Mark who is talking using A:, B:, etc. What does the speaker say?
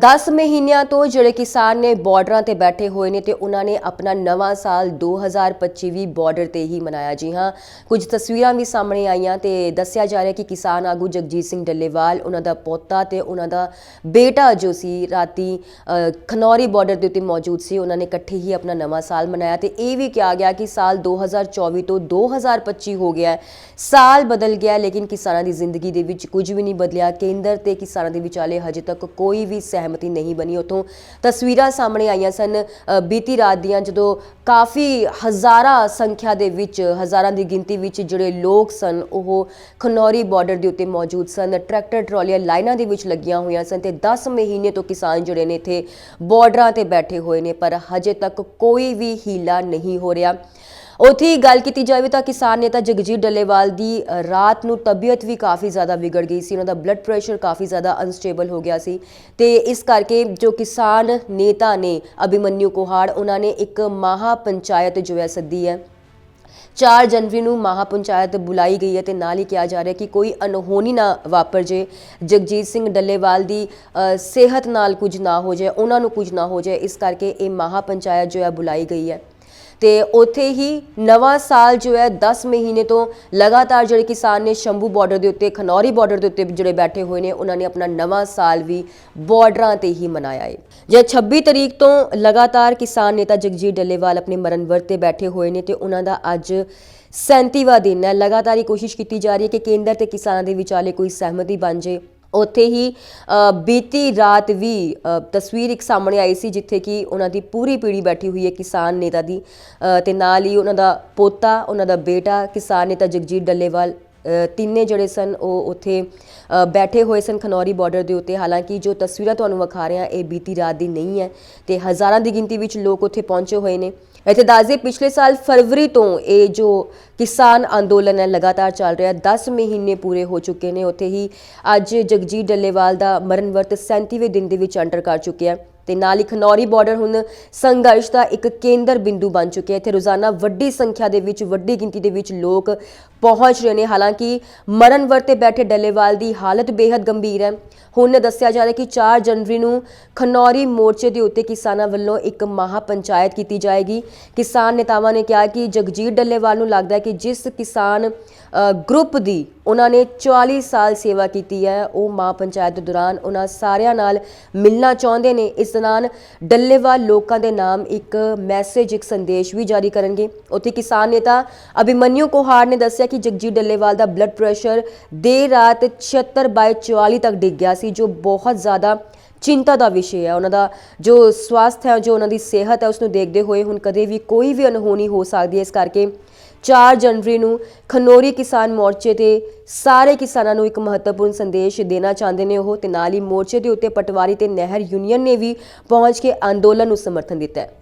A: 10 ਮਹੀਨਿਆਂ ਤੋਂ ਜਿਹੜੇ ਕਿਸਾਨ ਨੇ ਬਾਰਡਰਾਂ ਤੇ ਬੈਠੇ ਹੋਏ ਨੇ ਤੇ ਉਹਨਾਂ ਨੇ ਆਪਣਾ ਨਵਾਂ ਸਾਲ 2025 ਵੀ ਬਾਰਡਰ ਤੇ ਹੀ ਮਨਾਇਆ। ਜੀ ਹਾਂ, ਕੁਝ ਤਸਵੀਰਾਂ ਵੀ ਸਾਹਮਣੇ ਆਈਆਂ ਤੇ ਦੱਸਿਆ ਜਾ ਰਿਹਾ ਕਿ ਕਿਸਾਨ ਆਗੂ ਜਗਜੀਤ ਸਿੰਘ ਡੱਲੇਵਾਲ, ਉਹਨਾਂ ਦਾ ਪੋਤਾ ਤੇ ਉਹਨਾਂ ਦਾ ਬੇਟਾ ਜੋ ਸੀ, ਰਾਤੀ ਖਨੌਰੀ ਬਾਰਡਰ ਦੇ ਉੱਤੇ ਮੌਜੂਦ ਸੀ। ਉਹਨਾਂ ਨੇ ਇਕੱਠੇ ਹੀ ਆਪਣਾ ਨਵਾਂ ਸਾਲ ਮਨਾਇਆ ਤੇ ਇਹ ਵੀ ਕਿਹਾ ਗਿਆ ਕਿ ਸਾਲ 2024 ਤੋਂ 2025 ਹੋ ਗਿਆ ਸਾਲ ਬਦਲ ਗਿਆ, ਲੇਕਿਨ ਕਿਸਾਨਾਂ ਦੀ ਜ਼ਿੰਦਗੀ ਦੇ ਵਿੱਚ ਕੁਝ ਵੀ ਨਹੀਂ ਬਦਲਿਆ। ਕੇਂਦਰ ਤੇ ਕਿਸਾਨਾਂ ਦੇ ਵਿਚਾਲੇ ਹਜੇ ਤੱਕ ਕੋਈ ਵੀ ਸਹਿਮ ਸਹਿਮਤੀ ਨਹੀਂ ਬਣੀ ਉਥੋਂ। ਤਸਵੀਰਾਂ ਸਾਹਮਣੇ ਆਈਆਂ ਸਨ। ਬੀਤੀ ਰਾਤ ਦੀਆਂ ਜਦੋਂ ਕਾਫੀ ਹਜ਼ਾਰਾਂ ਸੰਖਿਆ ਦੇ ਵਿੱਚ, ਹਜ਼ਾਰਾਂ ਦੀ ਗਿਣਤੀ ਵਿੱਚ ਜਿਹੜੇ ਲੋਕ ਸਨ, ਉਹ ਖਨੌਰੀ ਬਾਰਡਰ ਦੇ ਉੱਤੇ ਮੌਜੂਦ ਸਨ। ਟਰੈਕਟਰ ਟਰਾਲੀਆਂ ਲਾਈਨਾਂ ਦੇ ਵਿੱਚ ਲੱਗੀਆਂ ਹੋਈਆਂ ਸਨ ਤੇ 10 ਮਹੀਨੇ ਤੋਂ ਕਿਸਾਨ ਜਿਹੜੇ ਨੇ ਇੱਥੇ ਬਾਰਡਰਾਂ ਤੇ ਬੈਠੇ ਹੋਏ ਨੇ, ਪਰ ਹਜੇ ਤੱਕ ਕੋਈ ਵੀ ਹੀਲਾ ਨਹੀਂ ਹੋ ਰਿਹਾ। ਉੱਥੇ ਗੱਲ ਕੀਤੀ ਜਾਵੇ ਤਾਂ ਕਿਸਾਨ ਨੇਤਾ ਜਗਜੀਤ ਡੱਲੇਵਾਲ ਦੀ ਰਾਤ ਨੂੰ ਤਬੀਅਤ ਵੀ ਕਾਫੀ ਜ਼ਿਆਦਾ ਵਿਗੜ ਗਈ ਸੀ, ਉਹਨਾਂ ਦਾ ਬਲੱਡ ਪ੍ਰੈਸ਼ਰ ਕਾਫੀ ਜ਼ਿਆਦਾ ਅਨਸਟੇਬਲ ਹੋ ਗਿਆ ਸੀ ਤੇ ਇਸ ਕਰਕੇ ਜੋ ਕਿਸਾਨ ਨੇਤਾ ਨੇ ਅਭਿਮਨਿਊ ਕੋਹਾੜ, ਉਹਨਾਂ ਨੇ ਇੱਕ ਮਹਾ ਪੰਚਾਇਤ ਜੋ ਹੈ ਸੱਦੀ ਹੈ। 4 ਜਨਵਰੀ ਨੂੰ ਮਹਾ ਪੰਚਾਇਤ ਬੁਲਾਈ ਗਈ ਹੈ ਤੇ ਨਾਲ ਹੀ ਕਿਹਾ ਜਾ ਰਿਹਾ ਕਿ ਕੋਈ ਅਨਹੋਣੀ ਨਾ ਵਾਪਰ ਜੇ। ਜਗਜੀਤ ਸਿੰਘ ਡੱਲੇਵਾਲ ਦੀ ਸਿਹਤ ਨਾਲ ਕੁਝ ਨਾ ਹੋ ਜਾਏ, ਉਹਨਾਂ ਨੂੰ ਕੁਝ ਨਾ ਹੋ ਜਾਏ, ਇਸ ਕਰਕੇ ਇਹ ਮਹਾ ਪੰਚਾਇਤ ਜੋ ਹੈ ਬੁਲਾਈ ਗਈ ਹੈ। ਤੇ ਉੱਥੇ ਹੀ ਨਵਾਂ ਸਾਲ ਜੋ ਹੈ 10 ਮਹੀਨੇ ਤੋਂ ਲਗਾਤਾਰ ਜਿਹੜੇ ਕਿਸਾਨ ਨੇ ਸ਼ੰਭੂ ਬਾਰਡਰ ਦੇ ਉੱਤੇ, ਖਨੌਰੀ ਬਾਰਡਰ ਦੇ ਉੱਤੇ ਜਿਹੜੇ ਬੈਠੇ ਹੋਏ ਨੇ, ਉਹਨਾਂ ਨੇ ਆਪਣਾ ਨਵਾਂ ਸਾਲ ਵੀ ਬਾਰਡਰਾਂ ਤੇ ਹੀ ਮਨਾਇਆ ਹੈ ਜੇ 26 ਤਰੀਕ ਤੋਂ ਲਗਾਤਾਰ ਕਿਸਾਨ ਨੇਤਾ ਜਗਜੀਤ ਡੱਲੇਵਾਲ ਆਪਣੇ ਮਰਨ ਵਰਤ ਤੇ ਬੈਠੇ ਹੋਏ ਨੇ ਤੇ ਉਹਨਾਂ ਦਾ ਅੱਜ 37ਵਾਂ ਦਿਨ ਹੈ। ਲਗਾਤਾਰ ਹੀ ਕੋਸ਼ਿਸ਼ ਕੀਤੀ ਜਾ ਰਹੀ ਹੈ ਕਿ ਕੇਂਦਰ ਤੇ ਕਿਸਾਨਾਂ ਦੇ ਵਿਚਾਲੇ ਕੋਈ ਸਹਿਮਤੀ ਬਣ ਜੇ। ਉੱਥੇ ਹੀ ਬੀਤੀ ਰਾਤ ਵੀ ਤਸਵੀਰ ਇੱਕ ਸਾਹਮਣੇ ਆਈ ਸੀ ਜਿੱਥੇ ਕਿ ਉਹਨਾਂ ਦੀ ਪੂਰੀ ਪੀੜ੍ਹੀ ਬੈਠੀ ਹੋਈ ਹੈ ਕਿਸਾਨ ਨੇਤਾ ਦੀ। ਅ, ਤੇ ਨਾਲ ਹੀ ਉਹਨਾਂ ਦਾ ਪੋਤਾ ਉਹਨਾਂ ਦਾ ਬੇਟਾ ਕਿਸਾਨ ਨੇਤਾ ਜਗਜੀਤ ਡੱਲੇਵਾਲ ਤਿੰਨੇ ਜਿਹੜੇ ਸਨ, ਉਹ ਉੱਥੇ ਬੈਠੇ ਹੋਏ ਸਨ ਖਨੌਰੀ ਬਾਰਡਰ ਦੇ ਉੱਤੇ। ਹਾਲਾਂਕਿ ਜੋ ਤਸਵੀਰਾਂ ਤੁਹਾਨੂੰ ਵਿਖਾ ਰਹੇ ਹਾਂ ਇਹ ਬੀਤੀ ਰਾਤ ਦੀ ਨਹੀਂ ਹੈ ਤੇ ਹਜ਼ਾਰਾਂ ਦੀ ਗਿਣਤੀ ਵਿੱਚ ਲੋਕ ਉੱਥੇ ਪਹੁੰਚੇ ਹੋਏ ਨੇ। ਇੱਥੇ ਦੱਸਦੇ, ਪਿਛਲੇ ਸਾਲ ਫਰਵਰੀ ਤੋਂ ਇਹ ਜੋ ਕਿਸਾਨ ਅੰਦੋਲਨ ਹੈ, ਲਗਾਤਾਰ ਚੱਲ ਰਿਹਾ 10 ਮਹੀਨੇ ਪੂਰੇ ਹੋ ਚੁੱਕੇ ਨੇ। ਉੱਥੇ ਹੀ ਅੱਜ ਜਗਜੀਤ ਡੱਲੇਵਾਲ ਦਾ ਮਰਨ ਵਰਤ 37ਵੇਂ ਦਿਨ ਦੇ ਵਿੱਚ ਅੰਟਰ ਕਰ ਚੁੱਕਿਆ ਹੈ। ਤੇ ਨਾਲ ਹੀ ਖਨੌਰੀ ਬਾਰਡਰ ਹੁਣ ਸੰਘਰਸ਼ ਦਾ ਇੱਕ ਕੇਂਦਰ ਬਿੰਦੂ ਬਣ ਚੁੱਕਿਆ ਇੱਥੇ ਰੋਜ਼ਾਨਾ ਵੱਡੀ ਸੰਖਿਆ ਦੇ ਵਿੱਚ, ਵੱਡੀ ਗਿਣਤੀ ਦੇ ਵਿੱਚ ਲੋਕ ਪਹੁੰਚ ਰਹੇ ਨੇ। ਹਾਲਾਂਕਿ ਮਰਨ ਵਰਤ ਤੇ ਬੈਠੇ ਡੱਲੇਵਾਲ ਦੀ ਹਾਲਤ ਬੇहद ਗੰਭੀਰ ਹੈ। ਹੁਣ ਦੱਸਿਆ ਜਾ ਰਿਹਾ ਕਿ 4 ਜਨਵਰੀ ਨੂੰ ਖਨੌਰੀ ਮੋਰਚੇ ਦੇ ਉੱਤੇ ਕਿਸਾਨਾਂ ਵੱਲੋਂ ਇੱਕ ਮਹਾ ਪੰਚਾਇਤ ਕੀਤੀ ਜਾਏਗੀ। ਕਿਸਾਨ ਨੇਤਾਵਾਂ ਨੇ ਕਿਹਾ ਕਿ ਜਗਜੀਤ ਡੱਲੇਵਾਲ ਨੂੰ ਲੱਗਦਾ ਹੈ ਕਿ ਜਿਸ ਕਿਸਾਨ ਗਰੁੱਪ ਦੀ ਉਹਨਾਂ ਨੇ 44 ਸਾਲ ਸੇਵਾ ਕੀਤੀ ਹੈ, ਉਹ ਮਹਾ ਪੰਚਾਇਤ ਦੇ ਦੌਰਾਨ ਉਹਨਾਂ ਸਾਰਿਆਂ ਨਾਲ ਮਿਲਣਾ ਚਾਹੁੰਦੇ ਨੇ। ਇਸ ਦੌਰਾਨ ਡੱਲੇਵਾਲ ਲੋਕਾਂ ਦੇ ਨਾਮ ਇੱਕ ਮੈਸੇਜ, ਇੱਕ ਸੰਦੇਸ਼ ਵੀ ਜਾਰੀ ਕਰਨਗੇ। ਉੱਥੇ ਕਿਸਾਨ ਨੇਤਾ ਅਭਿਮਨਿਊ ਕੋਹਾੜ ਨੇ ਦੱਸਿਆ ਕਿ ਜਗਜੀਤ ਡੱਲੇਵਾਲ ਦਾ ਬਲੱਡ ਪ੍ਰੈਸ਼ਰ ਦੇਰ ਰਾਤ 76 ਬਾਈ 44 ਤੱਕ ਡਿੱਗ ਗਿਆ ਸੀ, ਜੋ ਬਹੁਤ ਜ਼ਿਆਦਾ ਚਿੰਤਾ ਦਾ ਵਿਸ਼ੇ ਹੈ। ਉਹਨਾਂ ਦਾ ਜੋ ਸਵਾਸਥ ਹੈ, ਜੋ ਉਹਨਾਂ ਦੀ ਸਿਹਤ ਹੈ ਉਸ ਨੂੰ ਦੇਖਦੇ ਹੋਏ ਹੁਣ ਕਦੇ ਵੀ ਕੋਈ ਵੀ ਅਣਹੋਣੀ ਹੋ ਸਕਦੀ ਹੈ। ਇਸ ਕਰਕੇ 4 ਜਨਵਰੀ ਨੂੰ ਖਨੋਰੀ ਕਿਸਾਨ ਮੋਰਚੇ ਤੇ ਸਾਰੇ ਕਿਸਾਨਾਂ ਨੂੰ ਇੱਕ ਮਹੱਤਵਪੂਰਨ ਸੰਦੇਸ਼ ਦੇਣਾ ਚਾਹੁੰਦੇ ਨੇ ਉਹ ਤੇ ਨਾਲ ਹੀ ਮੋਰਚੇ ਦੇ ਉੱਤੇ ਪਟਵਾਰੀ ਤੇ ਨਹਿਰ ਯੂਨੀਅਨ ਨੇ ਵੀ ਪਹੁੰਚ ਕੇ ਅੰਦੋਲਨ ਨੂੰ ਸਮਰਥਨ ਦਿੱਤਾ ਹੈ।